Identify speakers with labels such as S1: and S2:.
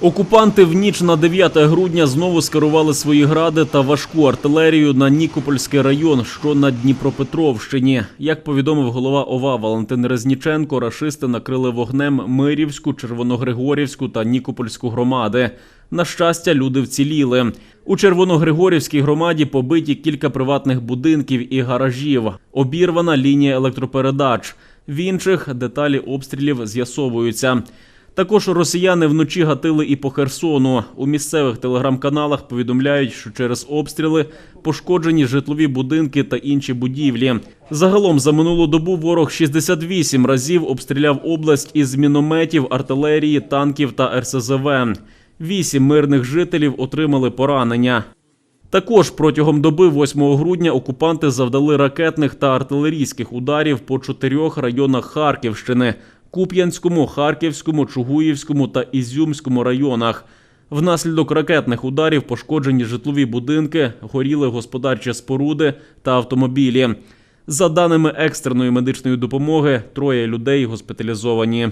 S1: Окупанти в ніч на 9 грудня знову скерували свої гради та важку артилерію на Нікопольський район, що на Дніпропетровщині. Як повідомив голова ОВА Валентин Резніченко, рашисти накрили вогнем Мирівську, Червоногригорівську та Нікопольську громади. На щастя, люди вціліли. У Червоногригорівській громаді побиті кілька приватних будинків і гаражів. Обірвана лінія електропередач. В інших деталі обстрілів з'ясовуються. Також росіяни вночі гатили і по Херсону. У місцевих телеграм-каналах повідомляють, що через обстріли пошкоджені житлові будинки та інші будівлі. Загалом за минулу добу ворог 68 разів обстріляв область із мінометів, артилерії, танків та РСЗВ. Вісім мирних жителів отримали поранення. Також протягом доби 8 грудня окупанти завдали ракетних та артилерійських ударів по чотирьох районах Харківщини: Куп'янському, Харківському, Чугуївському та Ізюмському районах. Внаслідок ракетних ударів пошкоджені житлові будинки, горіли господарчі споруди та автомобілі. За даними екстреної медичної допомоги, троє людей госпіталізовані.